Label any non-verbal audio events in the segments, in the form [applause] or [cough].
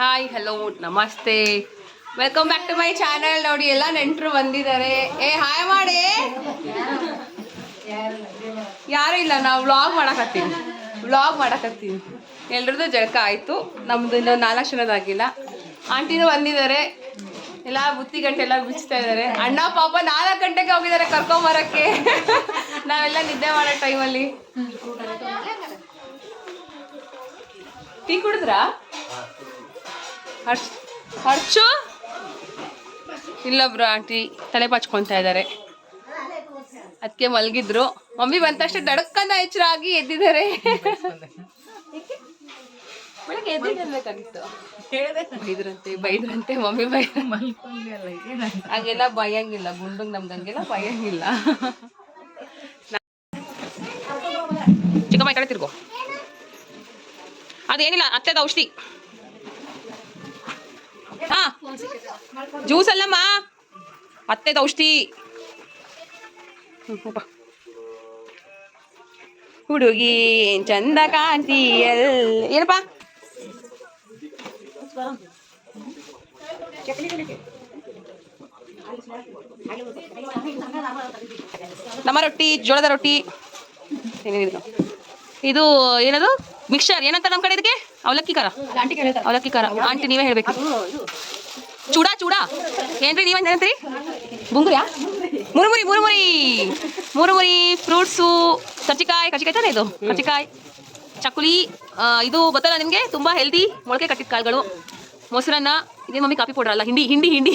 Hi hello ನಮಸ್ತೆ welcome back to my channel ನೋಡಿ, ಎಲ್ಲ ನೆಂಟರು ಬಂದಿದ್ದಾರೆ. ಏ ಹಾಯ್ ಮಾಡಿ. ಯಾರು ಇಲ್ಲ, ನಾವು ವ್ಲಾಗ್ ಮಾಡಕತ್ತೀವಿ. ವ್ಲಾಗ್ ಮಾಡಕತ್ತೀವಿ. ಎಲ್ರದ್ದು ಜಳಕ ಆಯಿತು. ನಮ್ದು ಇನ್ನೊಂದು ನಾಲ್ಕು ಜನದಾಗಿಲ್ಲ. ಆಂಟಿನೂ ಬಂದಿದ್ದಾರೆ. ಎಲ್ಲ ಬುತ್ತಿ ಗಂಟೆ ಎಲ್ಲ ಬಿಚ್ತಾ ಇದ್ದಾರೆ. ಅಣ್ಣ, ಪಾಪ ನಾಲ್ಕು ಗಂಟೆಗೆ ಹೋಗಿದ್ದಾರೆ ಕರ್ಕೊಂಬರಕ್ಕೆ. ನಾವೆಲ್ಲ ನಿದ್ದೆ ಮಾಡೋ ಟೈಮಲ್ಲಿ ಟೀ ಕುಡಿದ್ರಾ? ಹರ್ಷು ಇಲ್ಲೊಬ್ರು ಆಂಟಿ ತಲೆ ಪಾಚ್ಕೊತಾ ಇದ್ದಾರೆ. ಅದಕ್ಕೆ ಮಲಗಿದ್ರು. ಮಮ್ಮಿ ಬಂದ ತಕ್ಷಣ ದಡಕ್ಕಂದ ಎಚ್ಚರಾಗಿ ಎದ್ದಿದ್ದಾರೆ. ಬೈದ್ರಂತೆ ಬೈದ್ರಂತೆ, ಮಮ್ಮಿ ಬೈ ಹಂಗೆಲ್ಲ ಬಯಂಗಿಲ್ಲ ಗುಂಡು ನಮ್ಗೆ ಹಂಗೆಲ್ಲ ಭಯಂಗಿಲ್ಲ ಚಿಕ್ಕಮ್ಮ ಕಡೆ ತಿರ್ಗೋ. ಅದೇನಿಲ್ಲ, ಅತ್ತೆದ ಔಷಧಿ. ಹಾ. ಜ್ಯೂಸ್ ಅಲ್ಲಮ್ಮ. ಅತ್ತೆ ಹೋಗ. ಹುಡುಗಿ ಚಂದ ಕಾಂತಿಯಲ್ ಏನಪ್ಪ? ನಮ್ಮ ರೊಟ್ಟಿ, ಜೋಳದ ರೊಟ್ಟಿ. ಇದು ಏನದು? ಮಿಕ್ಸರ್ ಏನಂತ ನಮ್ಮ ಕಡೆ ಇದಕ್ಕೆ? ಅವಲಕ್ಕಿ ಖಾರ ಅವಲಕ್ಕಿ ಖಾರ ಆಂಟಿ ನೀವೇ ಹೇಳ್ಬೇಕು. ಚೂಡ ಚೂಡ. ಏನ್ರಿ ನೀವೇನು ಏನಂತೀರಿ? ಬುಂಗುರಿಯಾ? ಮುರುಮುರಿ ಮುರುಮುರಿ. ಮುರುಮುರಿ ಫ್ರೂಟ್ಸು ಕರ್ಚಿಕಾಯಿ ಕರ್ಚಿಕಾಯಿ ತಾನೇ ಇದು? ಕರ್ಚಿಕಾಯಿ ಚಕ್ಕುಲಿ ಇದು ಗೊತ್ತಲ್ಲ ನಿಮಗೆ? ತುಂಬಾ ಹೆಲ್ದಿ ಮೊಳಕೆ ಕಟ್ಟಿದ ಕಾಳುಗಳು. ಮೊಸರನ್ನ ಇದೇ ಮಮ್ಮಿ ಕಾಫಿ ಪೌಡರ್ ಅಲ್ಲ ಹಿಂಡಿ ಹಿಂಡಿ. ಹಿಂಡಿ.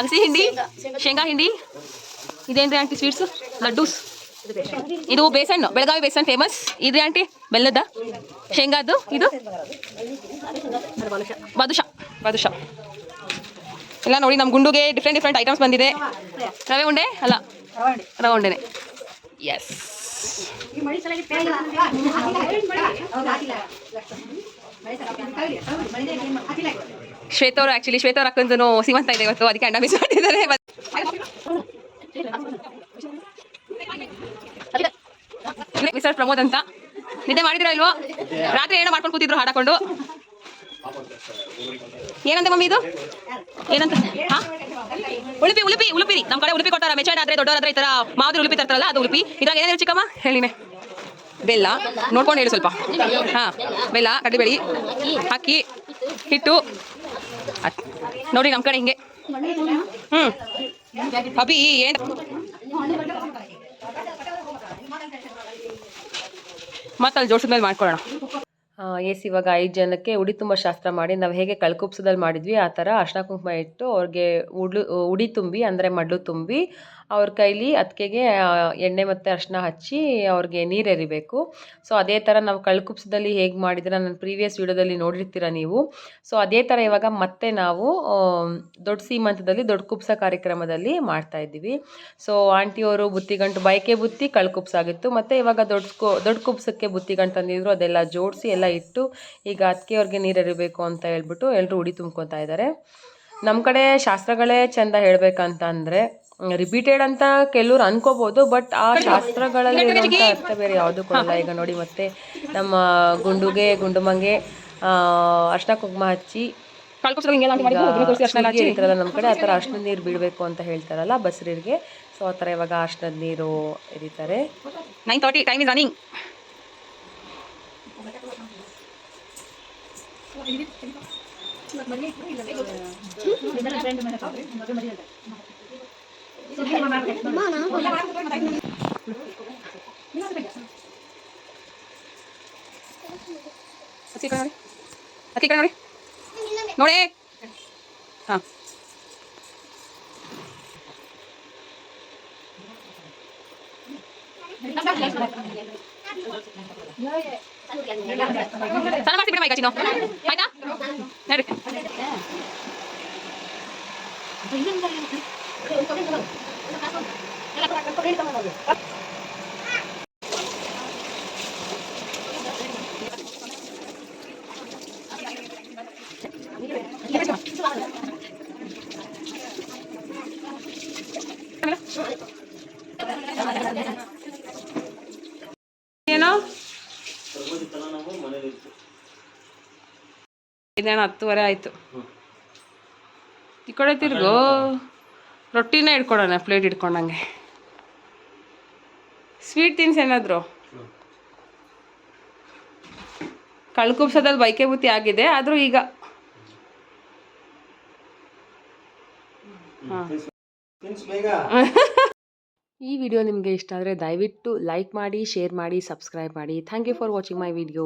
ಅಗಸಿ ಹಿಂಡಿ. ಶೇಂಗಾ. ಹಿಂಡಿ. ಇದೇನ್ರಿ ಆಂಟಿ ಸ್ವೀಟ್ಸು ಲಡ್ಡೂಸ್. ಇದು ಬೇಸನ್ ಬೆಳಗಾವಿ ಬೇಸನ್ ಫೇಮಸ್ ಇದ್ರಿ ಆಂಟಿ ಬೆಲ್ಲದ? ಶೇಂಗಾದು ಇದು? ಬಾದುಷಾ. ಬಾದುಷಾ. ಇಲ್ಲ ನೋಡಿ ನಮ್ಮ ಗುಂಡುಗೆ ಡಿಫ್ರೆಂಟ್ ಡಿಫ್ರೆಂಟ್ ಐಟಮ್ಸ್ ಬಂದಿದೆ. ರವೆ ಉಂಡೆ? ಅಲ್ಲ, ರವೆ ಉಂಡೆನೆ. ಎಸ್ ಶ್ವೇತವ್ರು ಆ್ಯಕ್ಚುಲಿ ಶ್ವೇತವ್ರ ಅಕ್ಕಂದನು ಸೀಮಂತ ಇದೆ ಇವತ್ತು, ಅದಕ್ಕೆ ಅಣ್ಣ ಮಿಸ್ ಮಾಡಿದ್ದಾರೆ ಮಿಸ್ಟರ್ ಪ್ರಮೋದ್ ಅಂತ. ನಿದ್ದೆ ಮಾಡಿದಿರ ಇಲ್ವೋ? ರಾತ್ರಿ ಏನೋ ಮಾಡ್ಕೊಂಡು ಕೂತಿದ್ರು ಹಾಡಾಕೊಂಡು. ಏನಂತ ಮಮ್ಮಿ ಇದು? ಏನಂತ? ಹಾ? ಉಳುಪಿ ಉಳುಪಿ ಉಳುಪಿ ನಮ್ಮ ಕಡೆ ಉಳುಪಿ ಕೊಟ್ಟಾರ ಮೆಚೈಡ್ ಆದ್ರೆ ದೊಡ್ಡವರಾದ್ರೆ ಈ ತರ ಮಾವದ್ರ ಉಳುಪಿ ತರ್ತಾರಲ್ಲ, ಅದು ಉಳುಪಿ ಇದ್ರಾಗ ಏನೇನು ಚಿಕ್ಕಮ್ಮ? ಹೇಳಿನೆ ಬೆಲ್ಲ. ನೋಡ್ಕೊಂಡು ಹೇಳಿ ಸ್ವಲ್ಪ. ಹಾ. ಬೆಲ್ಲ, ಕಡಲೆಬೇಳಿ, ಅಕ್ಕಿ, ಹಿಟ್ಟು. ನೋಡಿ ನಮ್ಮ ಕಡೆ ಹಿಂಗೆ. ಹ್ಮ್. ಅಬಿ ಏನ್ ಮತ್ತೆ ಅಲ್ಲಿ ಜೋಡಿಸಿದ ಮೇಲೆ ಮಾಡ್ಕೊಳ್ಳೋಣ. ಎಸ್, ಇವಾಗ ಐದು ಜನಕ್ಕೆ ಉಡಿ ತುಂಬ ಶಾಸ್ತ್ರ ಮಾಡಿ ನಾವು ಹೇಗೆ ಕಳ್ಕುಪ್ಸದಲ್ಲಿ ಮಾಡಿದ್ವಿ, ಆ ಥರ ಅರ್ಶಿನ ಕುಂಕುಮ ಇಟ್ಟು ಅವ್ರಿಗೆ ಉಡ್ಲು, ಉಡಿ ತುಂಬಿ, ಅಂದರೆ ಮಡ್ಲು ತುಂಬಿ ಅವ್ರ ಕೈಲಿ ಅದಕ್ಕೆಗೆ ಎಣ್ಣೆ ಮತ್ತು ಅರ್ಶಿನ ಹಚ್ಚಿ ಅವ್ರಿಗೆ ನೀರು ಎರಿಬೇಕು. ಸೊ ಅದೇ ಥರ ನಾವು ಕಳ್ಕುಪ್ಸದಲ್ಲಿ ಹೇಗೆ ಮಾಡಿದ್ರೆ ನನ್ನ ಪ್ರೀವಿಯಸ್ ವಿಡಿಯೋದಲ್ಲಿ ನೋಡಿರ್ತೀರ ನೀವು. ಸೊ ಅದೇ ಥರ ಇವಾಗ ಮತ್ತೆ ನಾವು ದೊಡ್ಡ ಸೀಮಂತದಲ್ಲಿ, ದೊಡ್ಡ ಕುಪ್ಸ ಕಾರ್ಯಕ್ರಮದಲ್ಲಿ ಮಾಡ್ತಾ ಇದ್ದೀವಿ. ಸೊ ಆಂಟಿಯವರು ಬುತ್ತಿಗಂಟು ಬೈಕೆ ಬುತ್ತಿ ಕಳ್ಕುಪ್ಸ ಆಗಿತ್ತು. ಮತ್ತು ಇವಾಗ ದೊಡ್ಡ ದೊಡ್ಡ ಕುಪ್ಸಕ್ಕೆ ಬುತ್ತಿಗಂಟು ತಂದಿದ್ರು. ಅದೆಲ್ಲ ಜೋಡಿಸಿ ಎಲ್ಲ ಇಟ್ಟು ಈಗ ಅತ್ತಿಗೆಯವ್ರಿಗೆ ನೀರು ಎರಿಬೇಕು ಅಂತ ಹೇಳ್ಬಿಟ್ಟು ಎಲ್ಲರೂ ಉಡಿ ತುಂಬ್ಕೊತಾ ಇದ್ದಾರೆ. ನಮ್ಮ ಕಡೆ ಶಾಸ್ತ್ರಗಳೇ ಚಂದ ಹೇಳ್ಬೇಕಂತ ಅಂದ್ರೆ ರಿಪೀಟೆಡ್ ಅಂತ ಕೆಲವ್ರು ಅನ್ಕೋಬಹುದು ಬಟ್ ಆ ಶಾಸ್ತ್ರಗಳಲ್ಲಿ ಇರುವಂಥ ಅರ್ಥ ಬೇರೆ ಯಾವುದು ಕೊಡಲ್ಲ. ಈಗ ನೋಡಿ ಮತ್ತೆ ನಮ್ಮ ಗುಂಡುಗೆ ಗುಂಡುಮಂಗೆ ಅರ್ಶನ ಕುಂಕುಮ ಹಚ್ಚಿ ಇರ್ತಾರಲ್ಲ ನಮ್ಮ ಕಡೆ ಆ ಥರ ಅರ್ಶನದ ನೀರು ಬಿಡಬೇಕು ಅಂತ ಹೇಳ್ತಾರಲ್ಲ ಬಸ್ರಿಗೆ ಸೊ ಆ ಥರ ಇವಾಗ ಅರ್ಶನದ ನೀರು ಎರಿತಾರೆ. Nine thirty time is running ಹತ್ತಿ ಕಡೆ ನೋಡಿ ಹತ್ತಿ ಕಡೆ ನೋಡಿ ನೋಡಿ. ಹಾಂ. తన పట్టి పైకి వచ్చిన పైకా నడు Thank you. ಹತ್ತುವರೆ ಆಯ್ತು. ಈ ಕಡೆ ತಿರ್ಗು ರೊಟ್ಟಿನೇ ಇಟ್ಕೊಡೋಣ ಪ್ಲೇಟ್ ಇಟ್ಕೊಂಡಂಗೆ ಸ್ವೀಟ್ ತಿನ್ಸ್ ಏನಾದ್ರು? ಕಳ್ಕುಬ್ಸೋದಲ್ಲಿ ಬೈಕೆ ಬುತ್ತಿ ಆಗಿದೆ ಆದರೂ ಈಗ. ಬೇಗ. [laughs] ಈ ವಿಡಿಯೋ ನಿಮಗೆ ಇಷ್ಟ ಆದರೆ ದಯವಿಟ್ಟು ಲೈಕ್ ಮಾಡಿ ಶೇರ್ ಮಾಡಿ ಸಬ್ಸ್ಕ್ರೈಬ್ ಮಾಡಿ. Thank you for watching my video